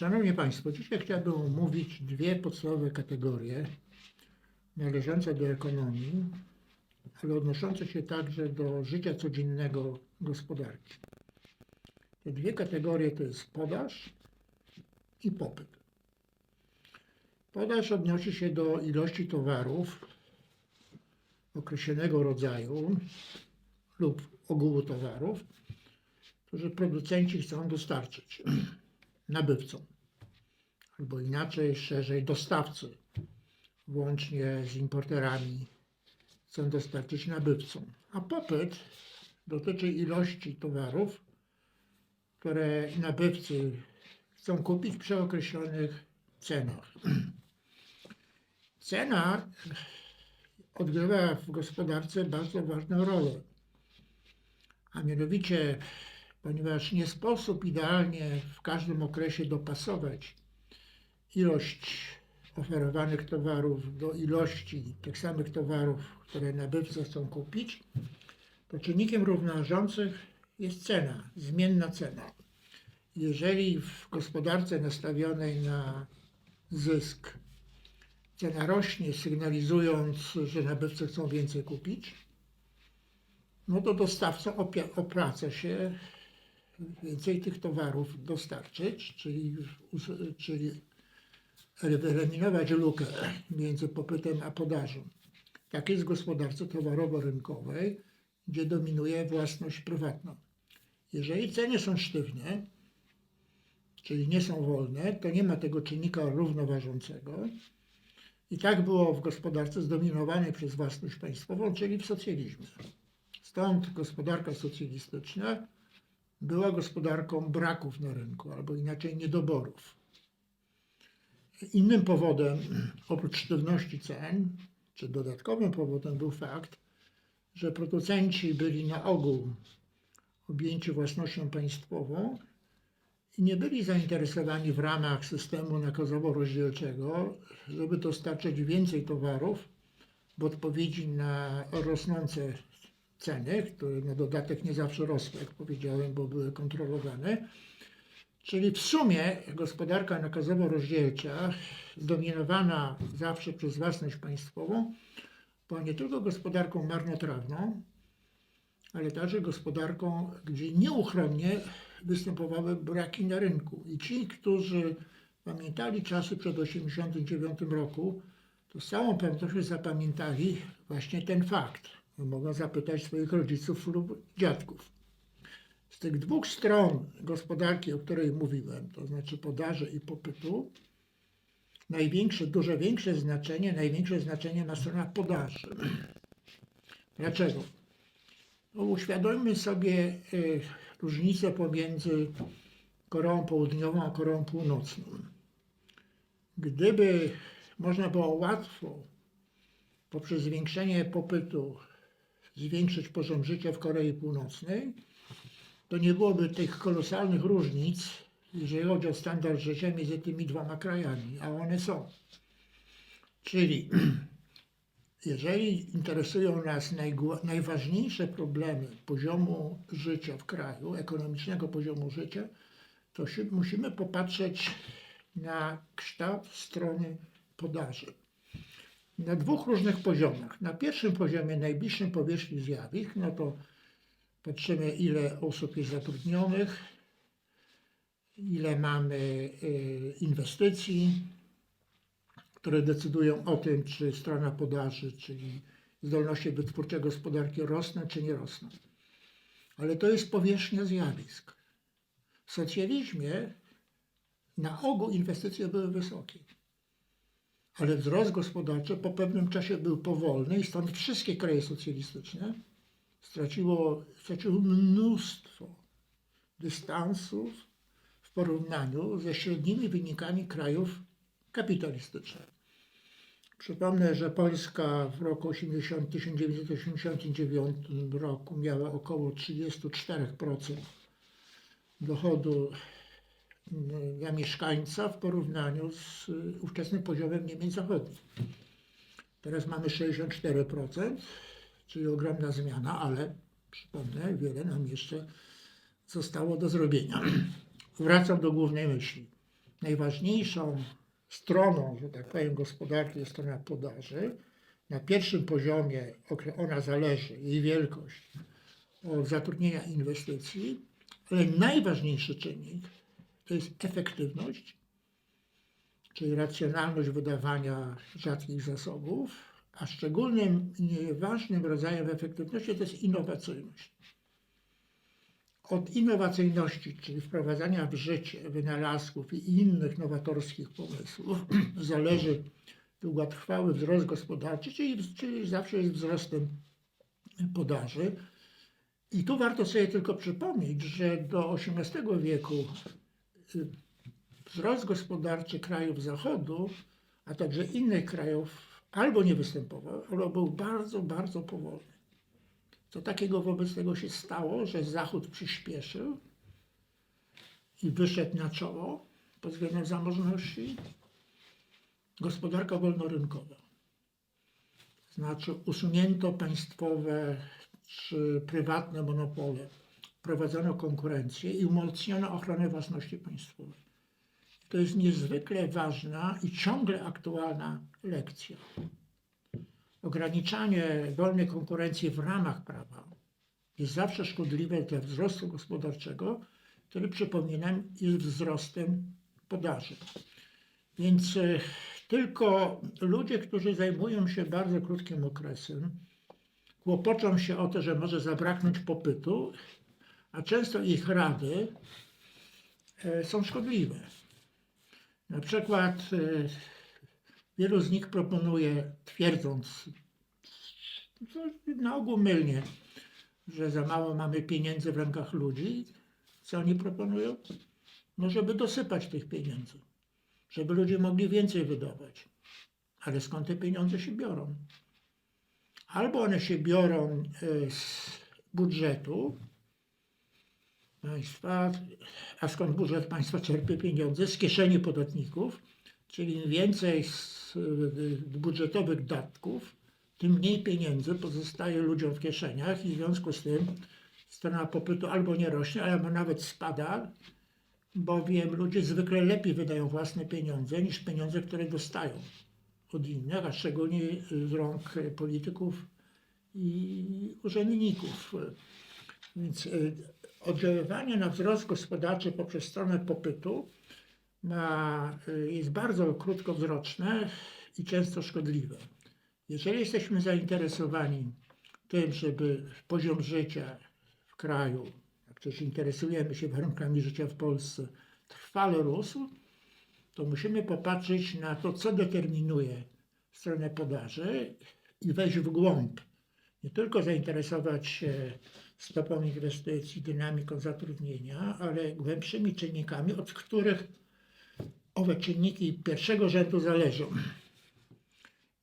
Szanowni Państwo, dzisiaj chciałbym omówić dwie podstawowe kategorie należące do ekonomii, ale odnoszące się także do życia codziennego gospodarki. Te dwie kategorie to jest podaż i popyt. Podaż odnosi się do ilości towarów określonego rodzaju lub ogółu towarów, które producenci chcą dostarczyć nabywcom, albo inaczej, szerzej dostawcy, włącznie z importerami, chcą dostarczyć nabywcom. A popyt dotyczy ilości towarów, które nabywcy chcą kupić przy określonych cenach. Cena odgrywa w gospodarce bardzo ważną rolę. A mianowicie, ponieważ nie sposób idealnie w każdym okresie dopasować ilość oferowanych towarów do ilości tych samych towarów, które nabywcy chcą kupić, to czynnikiem równoważącym jest cena, zmienna cena. Jeżeli w gospodarce nastawionej na zysk cena rośnie, sygnalizując, że nabywcy chcą więcej kupić, no to dostawca opraca się więcej tych towarów dostarczyć, czyli, czyli wyeliminować lukę między popytem a podażą. Tak jest w gospodarce towarowo-rynkowej, gdzie dominuje własność prywatna. Jeżeli ceny są sztywne, czyli nie są wolne, to nie ma tego czynnika równoważącego. I tak było w gospodarce zdominowanej przez własność państwową, czyli w socjalizmie. Stąd gospodarka socjalistyczna była gospodarką braków na rynku, albo inaczej niedoborów. Innym powodem, oprócz sztywności cen, czy dodatkowym powodem był fakt, że producenci byli na ogół objęci własnością państwową i nie byli zainteresowani w ramach systemu nakazowo-rozdzielczego, żeby dostarczać więcej towarów w odpowiedzi na rosnące ceny, które na dodatek nie zawsze rosły, jak powiedziałem, bo były kontrolowane. Czyli w sumie gospodarka nakazowo-rozdzielcza, zdominowana zawsze przez własność państwową, była nie tylko gospodarką marnotrawną, ale także gospodarką, gdzie nieuchronnie występowały braki na rynku. I ci, którzy pamiętali czasy przed 1989 roku, to z całą pewnością zapamiętali właśnie ten fakt. Mogą zapytać swoich rodziców lub dziadków. Z tych dwóch stron gospodarki, o której mówiłem, to znaczy podaży i popytu, największe, dużo większe znaczenie, największe znaczenie ma strona podaży. Dlaczego? No, uświadommy sobie y, różnicę pomiędzy Koreą Południową a Koreą Północną. Gdyby można było łatwo poprzez zwiększenie popytu zwiększyć poziom życia w Korei Północnej, to nie byłoby tych kolosalnych różnic, jeżeli chodzi o standard życia między tymi dwoma krajami, a one są. Czyli jeżeli interesują nas najważniejsze problemy poziomu życia w kraju, ekonomicznego poziomu życia, to musimy popatrzeć na kształt strony podaży. Na dwóch różnych poziomach. Na pierwszym poziomie, najbliższym powierzchni zjawisk, no to patrzymy, ile osób jest zatrudnionych, ile mamy y, inwestycji, które decydują o tym, czy strona podaży, czyli zdolności wytwórcze gospodarki rosną, czy nie rosną. Ale to jest powierzchnia zjawisk. W socjalizmie na ogół inwestycje były wysokie, ale wzrost gospodarczy po pewnym czasie był powolny i stąd wszystkie kraje socjalistyczne straciło, straciły mnóstwo dystansów w porównaniu ze średnimi wynikami krajów kapitalistycznych. Przypomnę, że Polska w roku 80, 1989 roku miała około 34% dochodu mm, na mieszkańca w porównaniu z y, ówczesnym poziomem Niemiec Zachodnich. Teraz mamy 64%, czyli ogromna zmiana, ale przypomnę, wiele nam jeszcze zostało do zrobienia. Wracam do głównej myśli. najważniejszą stroną, że tak powiem, gospodarki jest strona podaży. Na pierwszym poziomie ona zależy, jej wielkość, od zatrudnienia inwestycji, ale najważniejszy czynnik to jest efektywność, czyli racjonalność wydawania rzadkich zasobów, a szczególnym i ważnym rodzajem efektywności to jest innowacyjność. Od innowacyjności, czyli wprowadzania w życie wynalazków i innych nowatorskich pomysłów, zależy długotrwały wzrost gospodarczy, czyli, czyli zawsze jest wzrostem podaży. I tu warto sobie tylko przypomnieć, że do XVIII wieku y, wzrost gospodarczy krajów Zachodu, a także innych krajów albo nie występował, albo był bardzo, bardzo powolny. Co takiego wobec tego się stało, że Zachód przyspieszył i wyszedł na czoło pod względem zamożności? Gospodarka wolnorynkowa. Znaczy usunięto państwowe czy prywatne monopole, prowadzono konkurencję i umocniono ochronę własności państwowej. To jest niezwykle ważna i ciągle aktualna lekcja. Ograniczanie wolnej konkurencji w ramach prawa jest zawsze szkodliwe dla wzrostu gospodarczego, który przypominam jest wzrostem podaży. Więc e, tylko ludzie, którzy zajmują się bardzo krótkim okresem, kłopoczą się o to, że może zabraknąć popytu, a często ich rady e, są szkodliwe. Na przykład e, wielu z nich proponuje, twierdząc na ogół mylnie, że za mało mamy pieniędzy w rękach ludzi. Co oni proponują? No, żeby dosypać tych pieniędzy, żeby ludzie mogli więcej wydawać. Ale skąd te pieniądze się biorą? Albo one się biorą e, z budżetu państwa, a skąd budżet państwa czerpie pieniądze? Z kieszeni podatników, czyli im więcej z budżetowych datków, tym mniej pieniędzy pozostaje ludziom w kieszeniach i w związku z tym strona popytu albo nie rośnie, albo nawet spada, bowiem ludzie zwykle lepiej wydają własne pieniądze niż pieniądze, które dostają od innych, a szczególnie z rąk polityków i urzędników. Więc y, oddziaływanie na wzrost gospodarczy poprzez stronę popytu ma, y, jest bardzo krótkowzroczne i często szkodliwe. Jeżeli jesteśmy zainteresowani tym, żeby poziom życia w kraju, jak też interesujemy się warunkami życia w Polsce, trwale rósł, to musimy popatrzeć na to, co determinuje stronę podaży i wejść w głąb. Nie tylko zainteresować się stopą inwestycji, dynamiką zatrudnienia, ale głębszymi czynnikami, od których owe czynniki pierwszego rzędu zależą.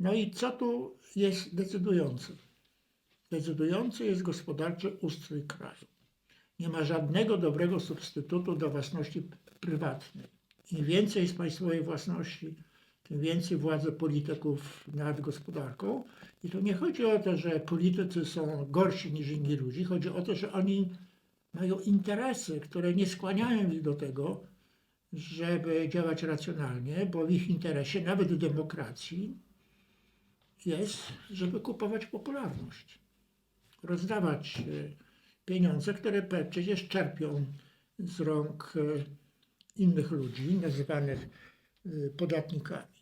No i co tu jest decydujące? Decydujący jest gospodarczy ustrój kraju. Nie ma żadnego dobrego substytutu do własności prywatnej. Im więcej jest państwowej własności, tym więcej władzy polityków nad gospodarką. I tu nie chodzi o to, że politycy są gorsi niż inni ludzie. Chodzi o to, że oni mają interesy, które nie skłaniają ich do tego, żeby działać racjonalnie, bo w ich interesie, nawet w demokracji, jest, żeby kupować popularność. Rozdawać e, pieniądze, które przecież czerpią z rąk e, innych ludzi, nazywanych e, podatnikami.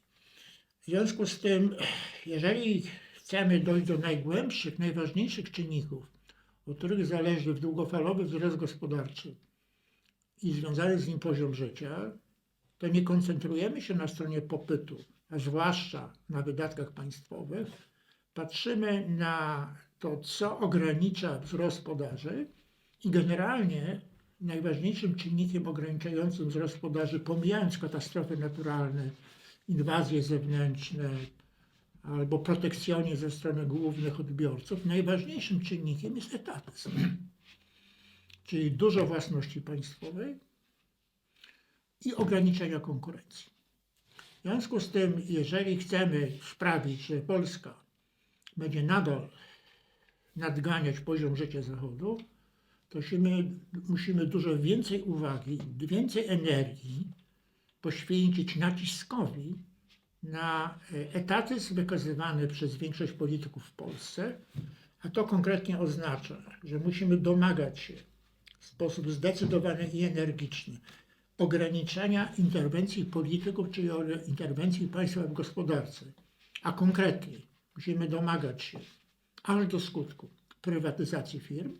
W związku z tym, jeżeli chcemy dojść do najgłębszych, najważniejszych czynników, od których zależy długofalowy wzrost gospodarczy i związany z nim poziom życia, to nie koncentrujemy się na stronie popytu, a zwłaszcza na wydatkach państwowych. Patrzymy na to, co ogranicza wzrost podaży i generalnie najważniejszym czynnikiem ograniczającym wzrost podaży, pomijając katastrofy naturalne, inwazje zewnętrzne albo protekcjonizm ze strony głównych odbiorców, najważniejszym czynnikiem jest etatyzm, czyli dużo własności państwowej i ograniczenia konkurencji. W związku z tym, jeżeli chcemy sprawić, że Polska będzie nadal nadganiać poziom życia Zachodu, to musimy, musimy dużo więcej uwagi, więcej energii poświęcić naciskowi na e, etatyzm wykazywany przez większość polityków w Polsce, a to konkretnie oznacza, że musimy domagać się w sposób zdecydowany i energiczny ograniczenia interwencji polityków, czyli interwencji państwa w gospodarce. A konkretniej musimy domagać się aż do skutku prywatyzacji firm,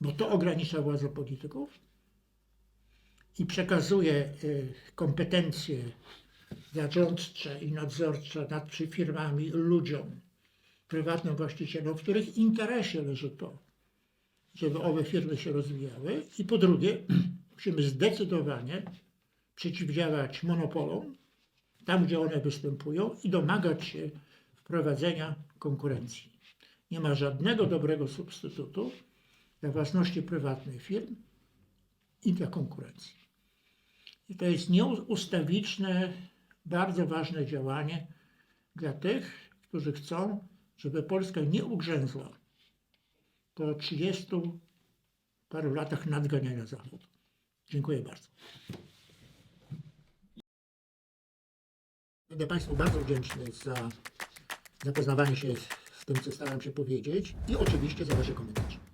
bo to ogranicza władzę polityków i przekazuje y, kompetencje zarządcze i nadzorcze nad firmami ludziom, prywatnym właścicielom, w których interesie leży to, żeby owe firmy się rozwijały. I po drugie, musimy zdecydowanie przeciwdziałać monopolom, tam gdzie one występują i domagać się wprowadzenia konkurencji. Nie ma żadnego dobrego substytutu dla własności prywatnej firm i dla konkurencji. I to jest nieustawiczne, bardzo ważne działanie dla tych, którzy chcą, żeby Polska nie ugrzęzła po 30 paru latach nadganiania Zachodu. Dziękuję bardzo. Będę Państwu bardzo wdzięczny za zapoznawanie się z tym, co starałem się powiedzieć i oczywiście za Wasze komentarze.